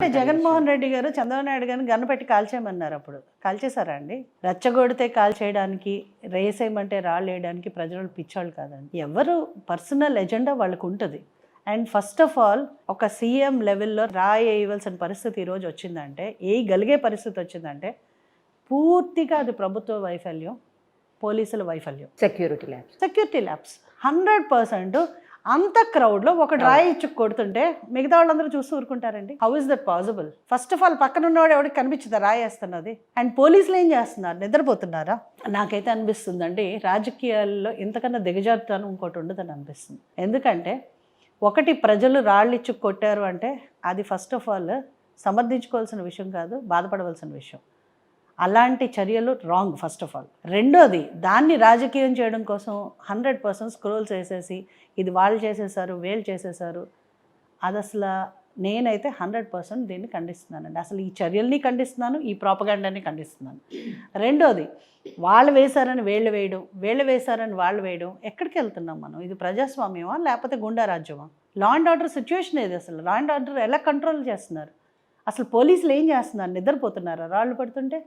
అంటే జగన్మోహన్ రెడ్డి గారు చంద్రబాబు నాయుడు గారిని గన్ను పెట్టి కాల్చేయమన్నారు అప్పుడు. కాల్చేశారా అండి? రెచ్చగొడితే కాల్చేయడానికి రేసేయమంటే రాళ్ళు వేయడానికి ప్రజలు పిచ్చోళ్ళు కాదండి. ఎవరు పర్సనల్ ఎజెండా వాళ్ళకు ఉంటుంది. అండ్ ఫస్ట్ ఆఫ్ ఆల్ ఒక సీఎం లెవెల్లో రాయి వేయవలసిన పరిస్థితి ఈరోజు వచ్చిందంటే వేయగలిగే పరిస్థితి వచ్చిందంటే పూర్తిగా అది ప్రభుత్వ వైఫల్యం పోలీసుల వైఫల్యం. Security labs security labs hundred percent అంత క్రౌడ్లో ఒక డ్రాయ్ ఇచ్చి కొడుతుంటే మిగతా వాళ్ళందరూ చూస్తూ ఊరుకుంటారండి. How is that possible first of all పక్కన ఉన్నవాడు ఎవరికి కనిపించదా రాయి వేస్తున్నది? అండ్ పోలీసులు ఏం చేస్తున్నారు? నిద్రపోతున్నారా? నాకైతే అనిపిస్తుందండి రాజకీయాల్లో ఇంతకన్నా దిగజారుతాను ఇంకోటి ఉండదని అనిపిస్తుంది. ఎందుకంటే ఒకటి ప్రజలు రాళ్ళు ఇచ్చి కొట్టారు అంటే అది ఫస్ట్ ఆఫ్ ఆల్ సమర్థించుకోవాల్సిన విషయం కాదు బాధపడవలసిన విషయం. అలాంటి చర్యలు రాంగ్ ఫస్ట్ ఆఫ్ ఆల్ రెండోది దాన్ని రాజకీయం చేయడం కోసం హండ్రెడ్ పర్సెంట్ స్క్రోల్స్ వేసేసి ఇది వాళ్ళు చేసేసారు వేలు చేసేసారు అది అసలు నేనైతే హండ్రెడ్ పర్సెంట్ దీన్ని ఖండిస్తున్నానండి. అసలు ఈ చర్యల్ని ఖండిస్తున్నాను ఈ ప్రాపగాండాని ఖండిస్తున్నాను. రెండోది వాళ్ళు వేశారని వేళ్ళు వేయడం వేళ్ళు వేశారని వాళ్ళు వేయడం ఎక్కడికి వెళ్తున్నాం మనం? ఇది ప్రజాస్వామ్యమా లేకపోతే గుండారాజ్యమా లా అండ్ ఆర్డర్ సిచ్యువేషన్ ఏది అసలు? లా అండ్ ఆర్డర్ ఎలా కంట్రోల్ చేస్తున్నారు? అసలు పోలీసులు ఏం చేస్తున్నారు? నిద్రపోతున్నారా? రాళ్ళు పడుతుంటే?